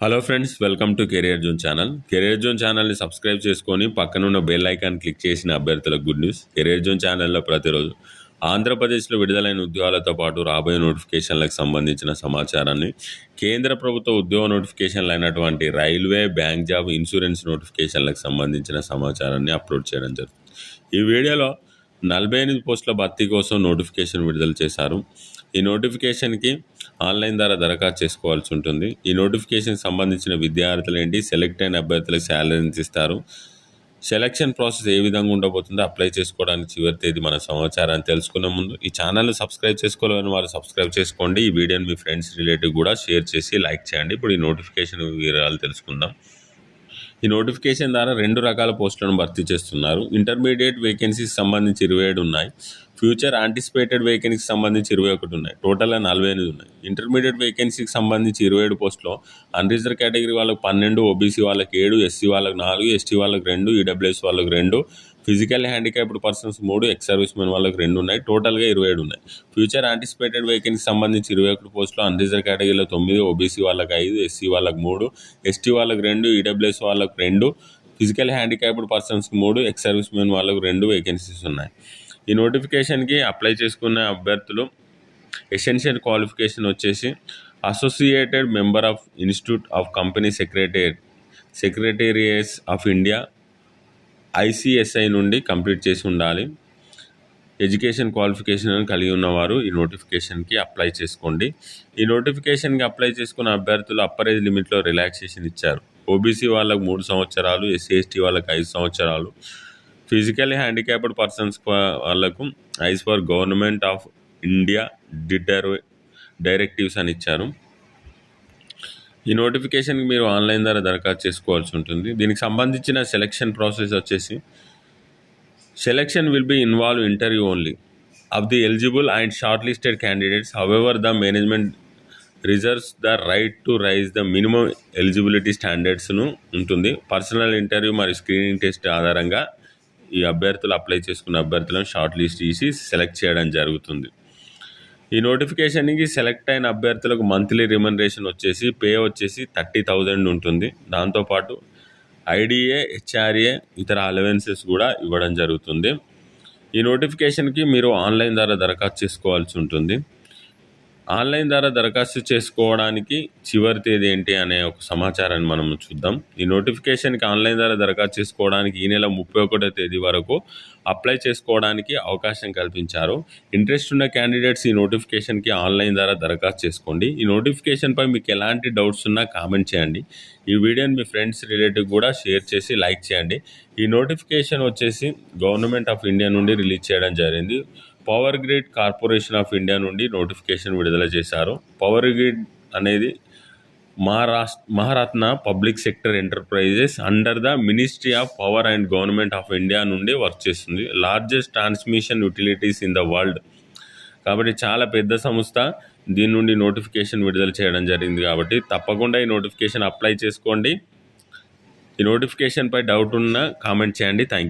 Hello friends welcome to career zone channel career zone ఛానల్ని subscribe చేసుకొని పక్కనున్న bell icon click చేసిన అభ్యర్థులకు గుడ్ న్యూస్ కెరియర్ జోన్ ఛానల్లో ప్రతిరోజు ఆంధ్రప్రదేశ్లో విడుదలైన ఉద్యోగాలతో పాటు రాబోయే నోటిఫికేషన్లకు సంబంధించిన సమాచారాన్ని కేంద్ర ప్రభుత్వ ఉద్యోగ నోటిఫికేషన్లు అయినటువంటి రైల్వే బ్యాంక్ జాబ్ ఇన్సూరెన్స్ నోటిఫికేషన్లకు సంబంధించిన సమాచారాన్ని అప్లోడ్ చేయడం జరుగుతుంది. ఈ వీడియోలో నలభై ఎనిమిది పోస్టుల భర్తీ కోసం నోటిఫికేషన్ విడుదల చేశారు. ఈ నోటిఫికేషన్కి ఆన్లైన్ ద్వారా దరఖాస్తు చేసుకోవాల్సి ఉంటుంది. ఈ నోటిఫికేషన్ సంబంధించిన విద్యార్థులు ఏంటి? సెలెక్ట్ అయిన అభ్యర్థులకు శాలరీని ఇస్తారు. సెలక్షన్ ప్రాసెస్ ఏ విధంగా ఉండబోతుందో అప్లై చేసుకోవడానికి చివరి తేదీ మన సమాచారాన్ని తెలుసుకునే ముందు ఈ ఛానల్ని సబ్స్క్రైబ్ చేసుకోవాలని వారు సబ్స్క్రైబ్ చేసుకోండి. ఈ వీడియోని మీ ఫ్రెండ్స్ రిలేటివ్ కూడా షేర్ చేసి లైక్ చేయండి. ఇప్పుడు ఈ నోటిఫికేషన్ వివరాలు తెలుసుకుందాం. ఈ నోటిఫికేషన్ ద్వారా రెండు రకాల పోస్టులను భర్తీ చేస్తున్నారు. ఇంటర్మీడియట్ వేకెన్సీస్ సంబంధించి ఇరవై ఏడు ఉన్నాయి. ఫ్యూచర్ ఆంటిసిపేటెడ్ వేకెన్సీకి సంబంధించి ఇరవై ఒకటి ఉన్నాయి. టోటల్గా నలభై ఎనిమిది ఉన్నాయి. ఇంటర్మీడియట్ వేకెన్సీకి సంబంధించి ఇరవై ఏడు పోస్టులో అన్రిజర్వ్ కేటగిరీ వాళ్ళకి పన్నెండు ఓబీసీ వాళ్ళకి ఏడు ఎస్సీ వాళ్ళకి నాలుగు ఎస్టీ వాళ్ళకి రెండు ఈడబ్ల్యూఎస్ వాళ్ళకి రెండు ఫిజికల్ హ్యాండిక్యాప్డ్ పర్సన్స్ మూడు ఎక్స్ సర్వీస్ మెన్ వాళ్ళకి రెండు ఉన్నాయి. టోటల్గా ఇరవై ఏడు ఉన్నాయి. ఫ్యూచర్ ఆంటిసిపేటెడ్ వేకెన్సీకి సంబంధించి ఇరవై ఒకటి పోస్టులు అన్రిజర్వ్ కేటగిరీలో తొమ్మిది ఓబీసీ వాళ్ళకి ఐదు ఎస్సీ వాళ్ళకి మూడు ఎస్టీ వాళ్ళకి రెండు ఈడబ్ల్యూఎస్ వాళ్ళకి రెండు ఫిజికల్ హ్యాండిక్యాప్డ్ పర్సన్స్కి మూడు ఎక్స్ సర్వీస్ మెన్ వాళ్ళకు రెండు వేకెన్సీస్ ఉన్నాయి. ఈ నోటిఫికేషన్కి అప్లై చేసుకున్న అభ్యర్థులు ఎసెన్షియల్ క్వాలిఫికేషన్ వచ్చేసి associated member of institute of company secretary secretaries of India ICSI నుండి కంప్లీట్ చేసి ఉండాలి. ఎడ్యుకేషన్ క్వాలిఫికేషన్ కలిగి ఉన్నవారు ఈ నోటిఫికేషన్కి అప్లై చేసుకోండి. ఈ నోటిఫికేషన్కి అప్లై చేసుకున్న అభ్యర్థులు అప్పర్ ఏజ్ లిమిట్లో రిలాక్సేషన్ ఇచ్చారు. ఓబీసీ వాళ్ళకు మూడు సంవత్సరాలు ఎస్సీ ఎస్టీ వాళ్ళకి ఐదు సంవత్సరాలు ఫిజికల్లీ హ్యాండిక్యాప్డ్ పర్సన్స్ వాళ్ళకు as per government of India deter directives అని ఇచ్చారు. ఈ నోటిఫికేషన్కి మీరు ఆన్లైన్ ద్వారా దరఖాస్తు చేసుకోవాల్సి ఉంటుంది. దీనికి సంబంధించిన సెలక్షన్ ప్రాసెస్ వచ్చేసి selection will be involve interview only of the eligible and shortlisted candidates however the management reserves the right to raise the minimum eligibility స్టాండర్డ్స్ను ఉంటుంది. పర్సనల్ ఇంటర్వ్యూ మరియు స్క్రీనింగ్ టెస్ట్ ఆధారంగా ఈ అభ్యర్థులు అప్లై చేసుకున్న అభ్యర్థులను షార్ట్ లిస్ట్ తీసి select చేయడం జరుగుతుంది. ఈ నోటిఫికేషన్కి సెలెక్ట్ అయిన అభ్యర్థులకు మంత్లీ రిమనరేషన్ వచ్చేసి పే వచ్చేసి థర్టీ థౌజండ్ ఉంటుంది. దాంతోపాటు ఐడిఏ హెచ్ఆర్ఏ ఇతర అలవెన్సెస్ కూడా ఇవ్వడం జరుగుతుంది. ఈ నోటిఫికేషన్కి మీరు ఆన్లైన్ ద్వారా దరఖాస్తు చేసుకోవాల్సి ఉంటుంది. ఆన్లైన్ ద్వారా దరఖాస్తు చేసుకోవడానికి చివరి తేదీ ఏంటి అనే ఒక సమాచారాన్ని మనం చూద్దాం. ఈ నోటిఫికేషన్కి ఆన్లైన్ ద్వారా దరఖాస్తు చేసుకోవడానికి ఈ నెల ముప్పై ఒకటో తేదీ వరకు అప్లై చేసుకోవడానికి అవకాశం కల్పించారు. ఇంట్రెస్ట్ ఉన్న క్యాండిడేట్స్ ఈ నోటిఫికేషన్కి ఆన్లైన్ ద్వారా దరఖాస్తు చేసుకోండి. ఈ నోటిఫికేషన్పై మీకు ఎలాంటి డౌట్స్ ఉన్నా కామెంట్ చేయండి. ఈ వీడియోని మీ ఫ్రెండ్స్ రిలేటివ్ కూడా షేర్ చేసి లైక్ చేయండి. ఈ నోటిఫికేషన్ వచ్చేసి గవర్నమెంట్ ఆఫ్ ఇండియా నుండి రిలీజ్ చేయడం జరిగింది. Power grid corporation of India నుండి నోటిఫికేషన్ విడుదల చేశారు. పవర్ గ్రిడ్ అనేది Maharashtra Maharatna public sector enterprises under the ministry of power and government of India నుండి వర్క్ చేస్తుంది. Largest transmission utilities in the world కాబట్టి చాలా పెద్ద సంస్థ దీని నుండి నోటిఫికేషన్ విడుదల చేయడం జరిగింది కాబట్టి తప్పకుండా ఈ నోటిఫికేషన్ అప్లై చేసుకోండి. ఈ నోటిఫికేషన్పై డౌట్ ఉన్నా కామెంట్ చేయండి. Thank you